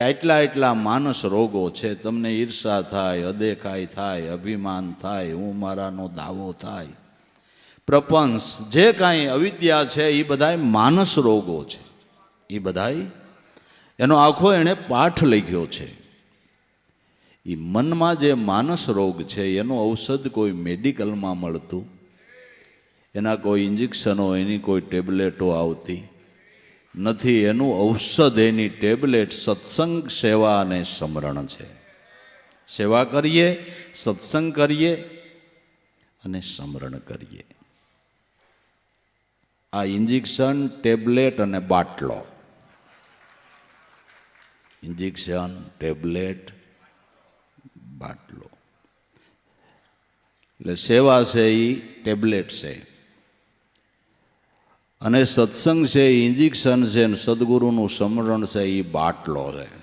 એટલા એટલા માનસ રોગો છે, તમને ઈર્ષા થાય અદેખાઈ થાય, અભિમાન થાય, હું મારાનો દાવો થાય. પ્રપંચ જે કાંઈ અવિદ્યા છે એ બધાય માનસ રોગો છે. એ બધાય, એનો આખો એણે પાઠ લખ્યો છે. એ મનમાં જે માનસ રોગ છે, એનું ઔષધ કોઈ મેડિકલમાં મળતું, એના કોઈ ઇન્જેક્શનો, એની કોઈ ટેબ્લેટો આવતી નથી, એનું ઔષધ, એની ટેબ્લેટ સત્સંગ સેવા અને સ્મરણ છે. સેવા કરીએ, સત્સંગ કરીએ અને સ્મરણ કરીએ. આ ઇન્જેક્શન, ટેબ્લેટ અને બાટલો. ઇન્જેક્શન, ટેબ્લેટ, બાટલો. એટલે સેવા છે એ ટેબ્લેટ છે. અને સત્સંગ છે ઇન્જેક્શન છે ને સદગુરુનું સ્મરણ છે એ બાટલો છે.